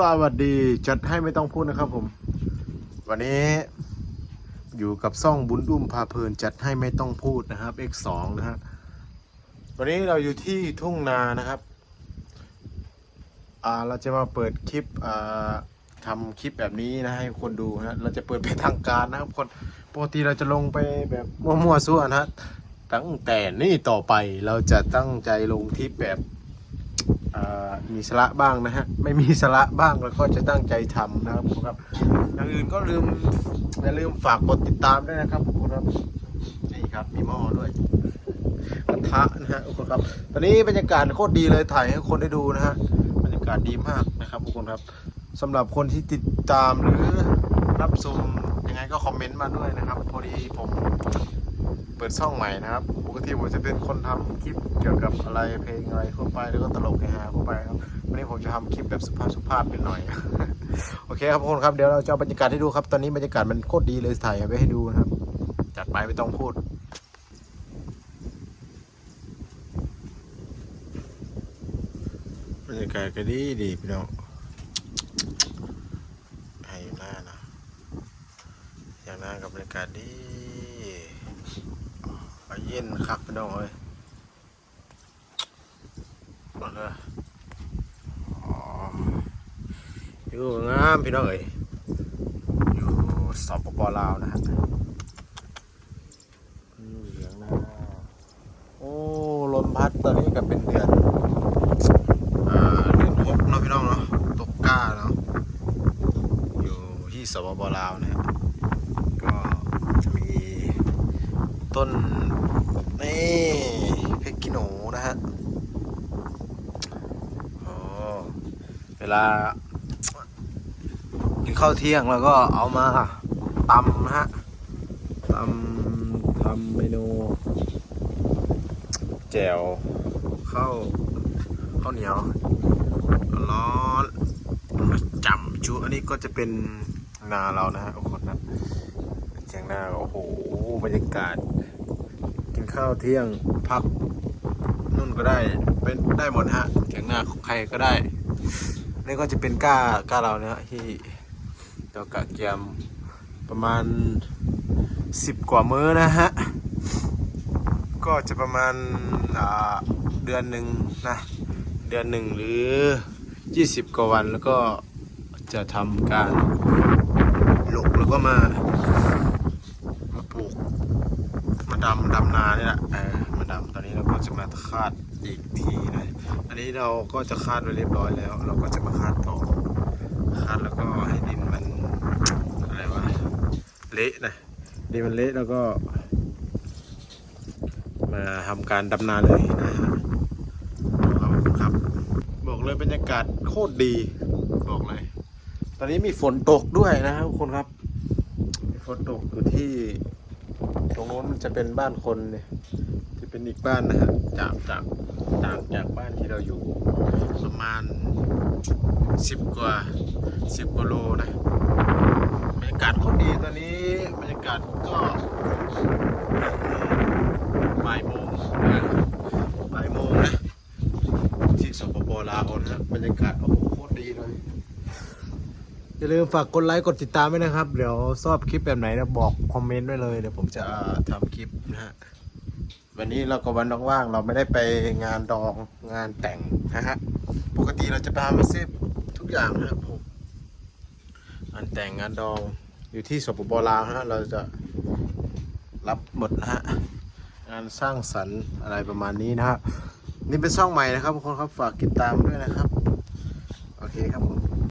สวัสดีจัดให้ไม่ต้องพูดนะครับผม วันนี้อยู่กับซ่องบุญอุ้มพาเพลินจัดให้ไม่ต้องพูดนะครับ X2 นะฮะวันนี้เราอยู่ที่ทุ่งนานะครับอ่าเราจะมาเปิดคลิปอ่าทำคลิปแบบนี้นะให้คนดูนะเราจะเปิดเป็นทางการนะครับคนปกติเราจะลงไปแบบมั่วๆซั่วนะฮะตั้งแต่นี่ต่อไปเราจะตั้งใจลงคลิปแบบ มีสระบ้างนะฮะ ไม่มีสระบ้างแล้วก็จะตั้งใจทำนะครับผมครับ อย่างอื่นก็ลืมอย่าลืมฝากกดติดตามด้วยนะครับผมครับนี่ครับมีหม้อด้วยกระทะนะฮะทุกคนครับ ตอนนี้บรรยากาศโคตรดีเลยถ่ายให้คนได้ดูนะฮะบรรยากาศดีมากนะครับทุกคนครับสำหรับคนที่ติดตามหรือรับชมยังไงก็คอมเมนต์มาด้วยนะครับ พอดีผม เปิดช่องใหม่นะครับ ปกติผมจะเป็นคนทำคลิปเกี่ยวกับอะไรเพลงอะไรทั่วไปแล้วก็ตลกเฮาทั่วไปครับวันนี้ผมจะทำคลิปแบบสุภาพสุภาพเป็นหน่อย โอเคครับทุกคนครับเดี๋ยวเราจะเอาบรรยากาศให้ดูครับ ตอนนี้บรรยากาศมันโคตรดีเลยถ่ายไว้ให้ดูนะครับ จัดไปไม่ต้องพูดบรรยากาศก็ดีดีพี่น้องให้หน้านะอย่างหน้ากับบรรยากาศดี ไปเย็นคักพี่น้องเลยมาเลยอ๋ออยู่งามพี่น้องเอ้ยอยู่สปปลาวนะฮะอืมเหลืองหน้าโอ้ลมพัดตอนนี้ก็เป็นเดือนอ่าเดือนหกเนาะพี่น้องเนาะตกกล้าเนาะอยู่ที่สปปลาวนะฮะก็จะมีต้นนี่เพชรกิโหนูนะฮะโอ้ เวลากินข้าวเที่ยงแล้วก็เอามาตำนะฮะตำทำเมนูแจ่วข้าวข้าวเหนียวร้อนจำจุอันนี้ก็จะเป็นนาเรานะฮะทุกคนนะเชียงนาโอ้โหบรรยากาศ กินข้าวเที่ยงพักนู่นก็ได้เป็นได้หมดฮะเชียงนาของใครก็ได้ นี่ก็จะเป็นก้าก้าเราเนี่ยที่เรากะเกียมประมาณสิบกว่ามื้อนะฮะ ก็จะประมาณาเดือนหนึ่งนะ เดือนหนึ่งหรือ 20 กว่าวันแล้วก็จะทำการหลกแล้วก็มา มาปลูก มาดำดำนาเนี่ยแหละ จะมาคาดอีกทีนะอันนี้เราก็จะคาดไว้เรียบร้อยแล้ว เราก็จะมาคาดต่อ คาดแล้วก็ให้ดินมันอะไรวะเละนะดินมันเละแล้วก็ มาทำการดำนาเลยนะฮะเอาครับ บอกเลยบรรยากาศโคตรดีบอกเลย ตอนนี้มีฝนตกด้วยนะครับทุกคนครับ ฝนตกอยู่ที่ ตรงโน้นจะเป็นบ้านคนเนี่ยจะเป็นอีกบ้านนะฮะจากจากต่างจากบ้านที่เราอยู่ ประมาณสิบกว่าสิบกว่าโลนะบรรยากาศโคตรดีตอนนี้บรรยากาศก็บ่ายโมงนะบ่ายโมงนะที่สปปลาวนะบรรยากาศโอ้โหโคตรดีเลย อย่าลืมฝากกดไลค์กดติดตามด้วยนะครับ เดี๋ยวชอบคลิปแบบไหนนะบอกคอมเมนต์ไว้เลยเดี๋ยวผมจะทำคลิปนะฮะวันนี้เราก็วันว่างๆเราไม่ได้ไปงานดองงานแต่งนะฮะปกติเราจะพามาเซฟทุกอย่างนะครับผมงานแต่งงานดองอยู่ที่สปปลาวนะฮะเราจะรับหมดนะฮะงานสร้างสรรค์อะไรประมาณนี้นะฮะนี่เป็นช่องใหม่นะครับทุกคนครับฝากติดตามด้วยนะครับ โอเคครับผม